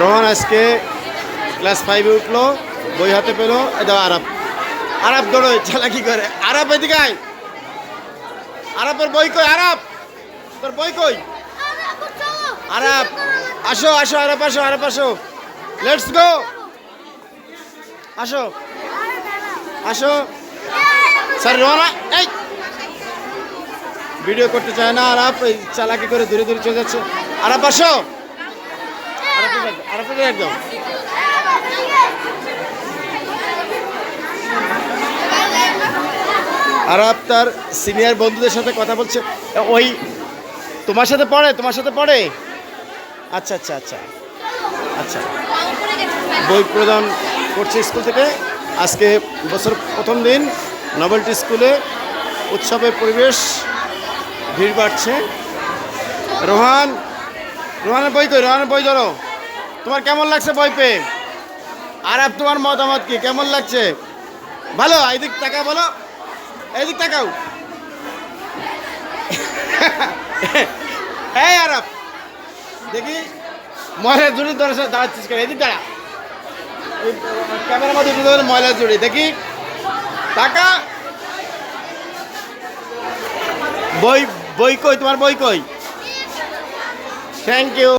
রোহন আজকে ক্লাস ফাইভে উঠল বই হাতে পেল এ আরব আরাপ আরাপ দৌড়ো চালাকি করে? আরব এদিকে আয়। আরাপের বই কই? আরব তোর বই কই? আরাপ আসো আসো আরাপ আসো আরাপ আসো। লেটস গো আসো। আসো। স্যার রোহনা এই। ভিডিও করতে চায় না আরাপ এই চালাকি করে দূরে দূরে চলে যাচ্ছে। আরাপ আসো। আরাপে একদম। আর আপ তার সিনিয়র বন্ধুদের সাথে কথা বলছে। ওই, তোমার সাথে পড়ে, তোমার সাথে পড়ে? আচ্ছা আচ্ছা আচ্ছা। আচ্ছা। বই প্রদান করছে স্কুল থেকে। আজকে বছর প্রথম দিন নভেলটি স্কুলে উৎসবের পরিবেশ ভিড় বাড়ছে। রোহান, রোহানের বই কই? রোহানের বই ধরো। তোমার কেমন লাগছে বই পেয়ে? আর তোমার মতামত কি? কেমন লাগছে? ভালো এদিক টাকা বলো। এদিক তাকাও। এই আরব, দেখি। ময়লা জুড়ি ধরে দাঁড়াচ্ছিস কেন? এদিক দাঁড়া। ক্যামেরার মধ্যে ধরে ময়লা জুড়ি দেখি। টাকা বই বই কই তোমার বই কই? Thank you